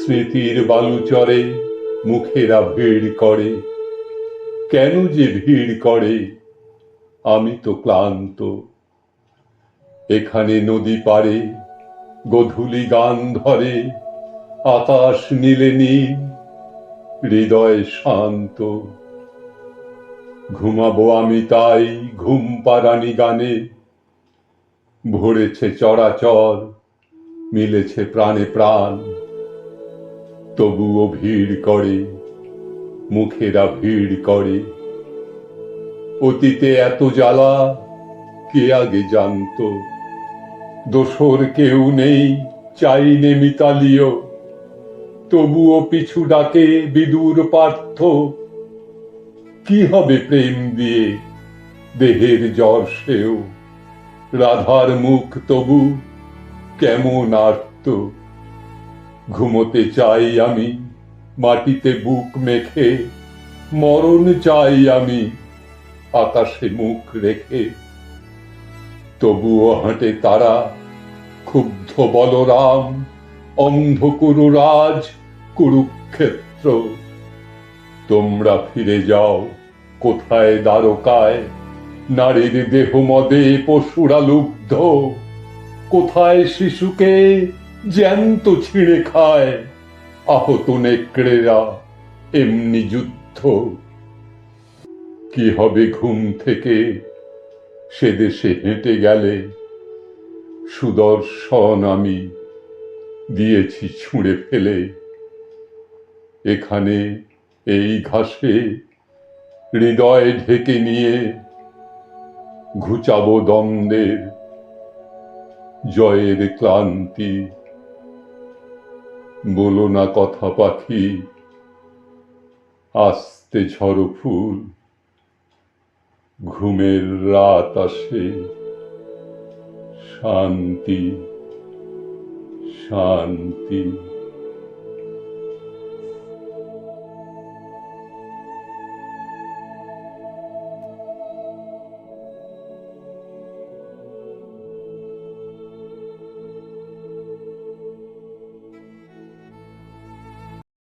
স্মৃতির বালুচরে মুখেরা ভিড় করে। কেন যে ভিড় করে, আমি তো ক্লান্ত। এখানে নদী পারে গধূলি গান ধরে, আকাশ নীলে নীল, হৃদয় শান্ত। ঘুমাবো আমি তাই ঘুম পারানি গানে। ভরেছে চরাচর, মিলেছে প্রাণে প্রাণ। তবুও ভিড় করে, মুখেরা ভিড় করে। অতীতে এত জ্বালা কে আগে জানতো? দোসর কেউ নেই, চাইনে মিতালিও। তবুও পিছু ডাকে বিদুর পার্থ। কি হবে প্রেম দিয়ে দেহের জ্বর সেও? রাধার মুখ তবু কেমন আর্ত? ঘুমোতে চাই আমি, মাটিতে বুক মেখে, মরণ চাই আমি, আকাশে মুখ রেখে। তবুও হাঁটে তারা, ক্ষুব্ধ বলরাম অন্ধ কুরুরাজ কুরুক্ষেত্র। তোমরা ফিরে যাও, কোথায় দ্বারকায়? নারীর দেহ মদে পশুরা লুব্ধ। কোথায় শিশুকে জ্যান্ত ছিঁড়ে খায়। আহত নেকড়েরা, এমনি যুদ্ধ। কি হবে ঘুম থেকে? সে দেশে হেঁটে গেলে সুদর্শন আমি দিয়েছি ছুঁড়ে ফেলে। এখানে এই ঘাসে হৃদয় ঢেকে নিয়ে ঘুচাবো দ্বন্দ্বের, জয়ের ক্লান্তি। বলো না কথা পাখি। আস্তে ঝড় ফুল ঘুমের রাত আসে। শান্তি শান্তি।